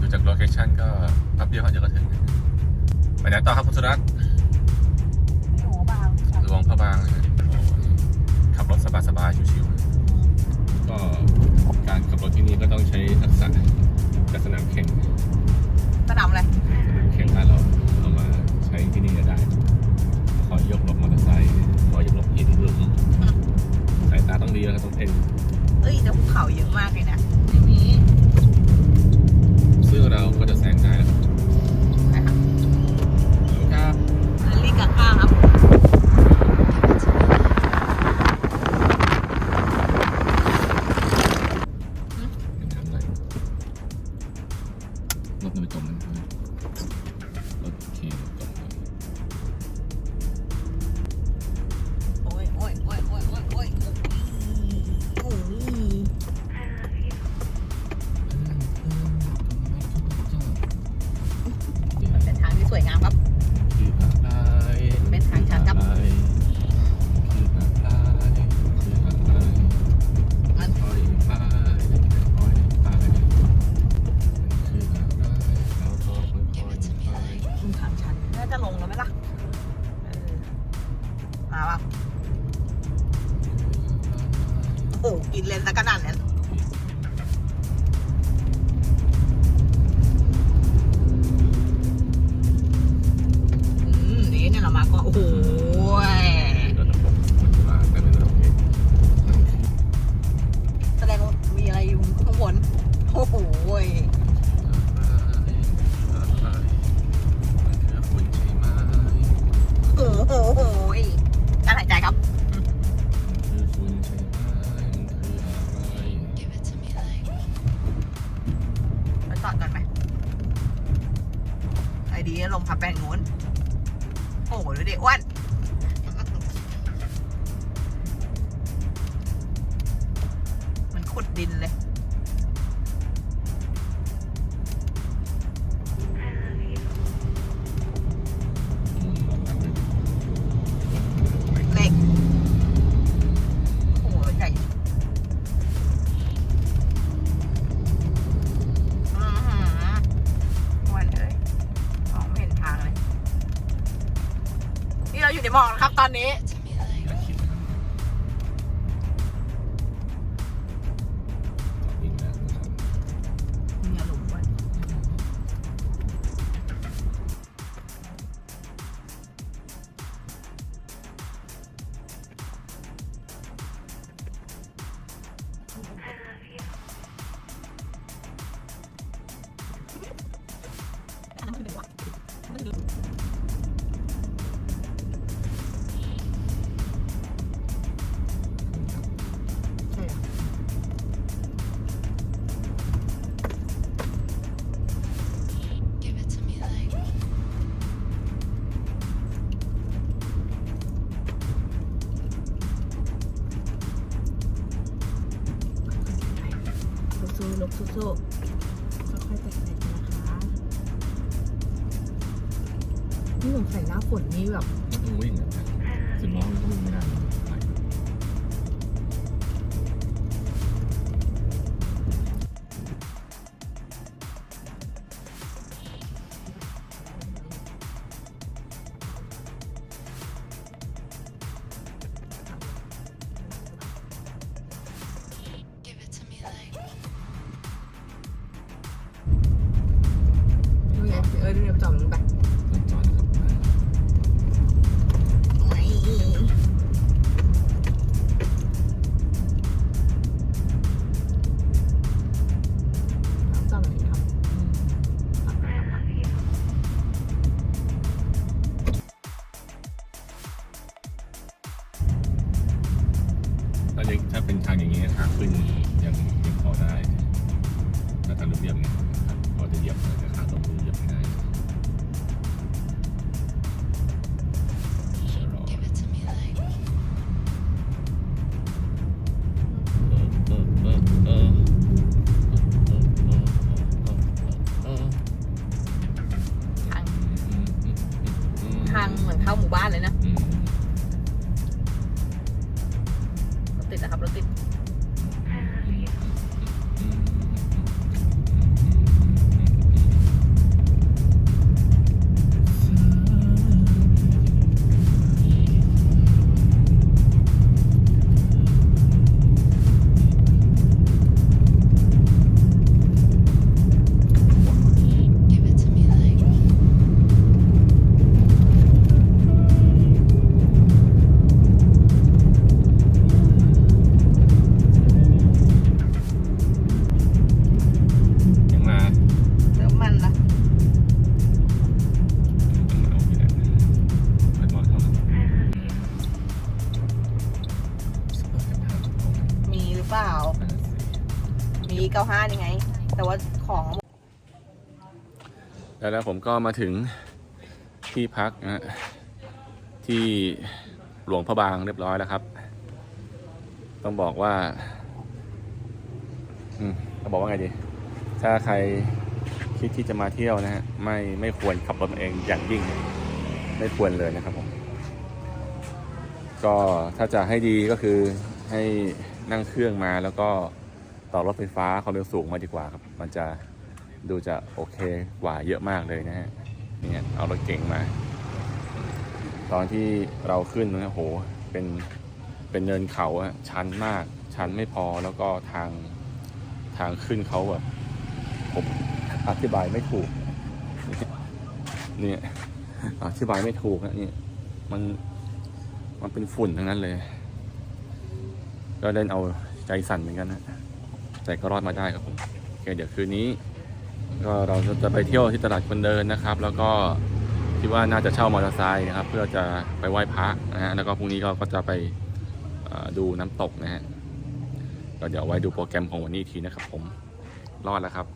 ดูจากโลเคชั่นก็แป๊บเดียวเขาจะก็ถึงไปไหนต่อครับคุณสุรัตน์หัวบางค่ะหลวงพระบางเลยนะโอ้โหขับรถสบายๆชิวๆก็การขับรถที่นี่ก็ต้องใช้ทักษะจากสนามแข่งสนามอะไรสนามแข่งบ้านเราเอามาใช้ที่นี่ก็ได้คอยยกหลบมอเตอร์ไซค์คอยยกหลบหินหลุมสายตาต้องดีแล้วก็ต้องเพ่ง เอ้ยแต่ภูเขาเยอะมากเลยนะไม่มีซึ่งเราก็จะแซงได้แล้ว วยงามครับ ดีลมพับแปลงนู้น โอ้โหดูดิอ้วนมันขุดดินเลย อยู่ในหมอกนะครับตอนนี้ ค่อยๆแต่งใจกันะคะนี่ผมใส่หน้าฝนนี่แบบมันต้องวิ่งอะสิบล้อมันก็วิ่งไม่ได้ ไงเออดูไงไปจอดมันไปจอดครับจอดแบบนี้ครับถ้ายังถ้าเป็นทางอย่างนี้ขาขึ้นยังยังพอได้แต่ทางเรียบๆเนี่ย จะเหยียบเาจะขาสองมืเหยียบไม่ได้ทางเหมือนเข้าหมู่บ้านเลยนะ รถติดนะครับ รถติด ก้าห้านี่ไง แต่ว่าของแล้วแล้วผมก็มาถึงที่พักนะฮะที่หลวงพระบางเรียบร้อยแล้วครับ ต้องบอกว่าอืมต้อบอกว่าไงดี ถ้าใครคิดที่จะมาเที่ยวนะฮะไม่ไม่ควรขับรถเองอย่างยิ่ง ไม่ควรเลยนะครับผม ก็ถ้าจะให้ดีก็คือให้นั่งเครื่องมาแล้วก็ ต่อรถไฟฟ้าความเร็วสูงมาดีกว่าครับ มันจะดูจะโอเคกว่าเยอะมากเลยนะฮะเนี่ยเอารถเก๋งมา ตอนที่เราขึ้นนะโหเป็นเป็นเนินเขาอะชันมาก ชันไม่พอแล้วก็ทางทางขึ้นเขาแบบผมอธิบายไม่ถูกเนี่ยอธิบายไม่ถูกนะนี่มันมันเป็นฝุ่นทั้งนั้นเลย ก็เล่นเอาใจสั่นเหมือนกันนะ แต่ก็รอดมาได้ครับผมโอเคเดี๋ยวคืนนี้ ก็เราจะไปเที่ยวที่ตลาดคนเดินนะครับ แล้วก็คิดว่าน่าจะเช่ามอเตอร์ไซค์นะครับ เพื่อจะไปไหว้พระนะฮะแล้วก็พรุ่งนี้ก็จะไปดูน้ำตกนะฮะก็เดี๋ยวไว้ดูโปรแกรมของวันนี้ทีนะครับผมรอดแล้วครับ